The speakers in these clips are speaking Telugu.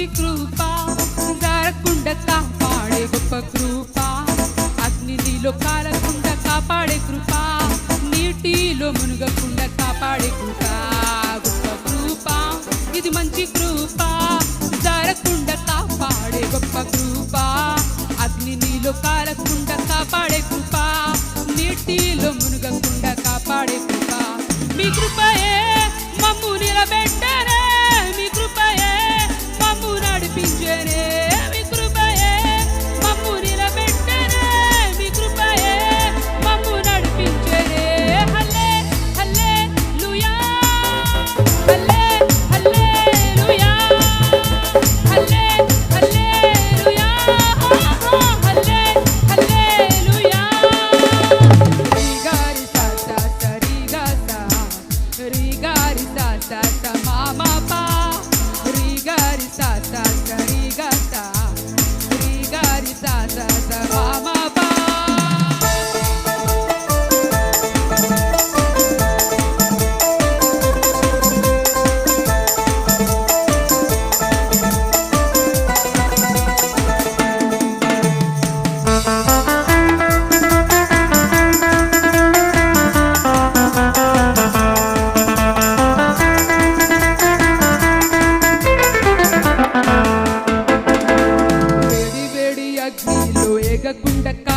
మంచి కృప జారకుండా కాపాడే గొప్ప కృప. అగ్ని నీలో కాలకుండా కాపాడే కృప నీటిలో మునుగకుండా కాపాడే కృప. గొప్ప కృప ఇది మంచి కృప జారకుండా కాపాడే గొప్ప కృప. అగ్ని నీలో కాలకుండా కాపాడే కృప నీటిలో మునుగకుండా కాపాడే కృప. మీ కృప sa sa sa ma ma pa. Ri ga ri sa sa ri గుండక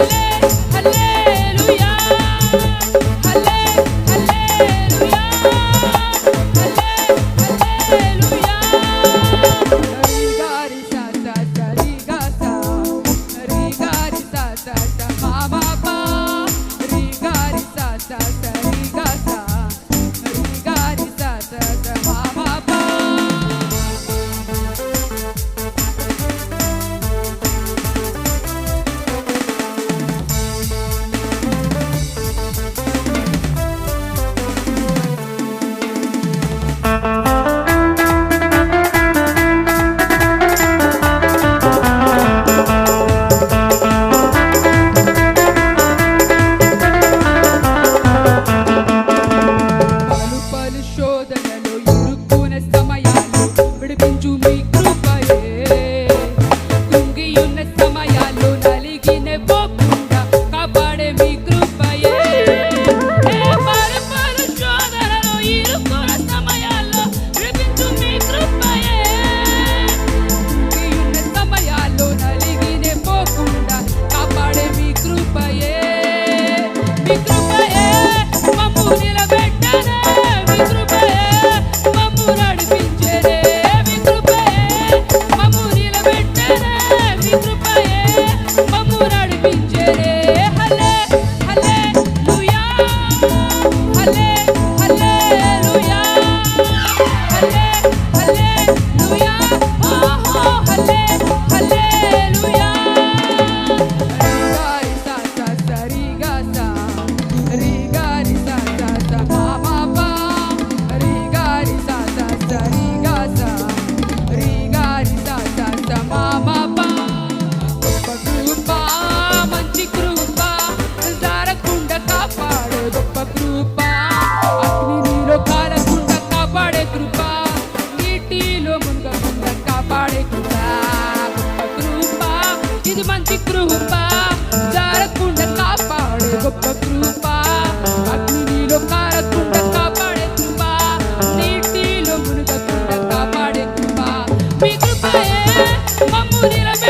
Love.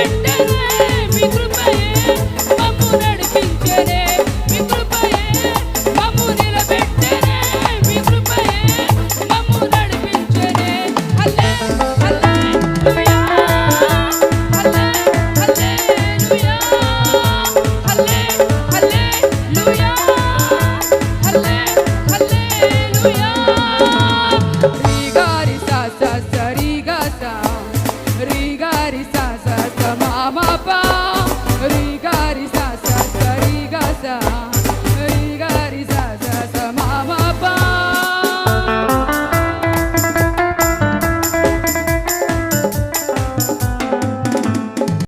Hallelujah.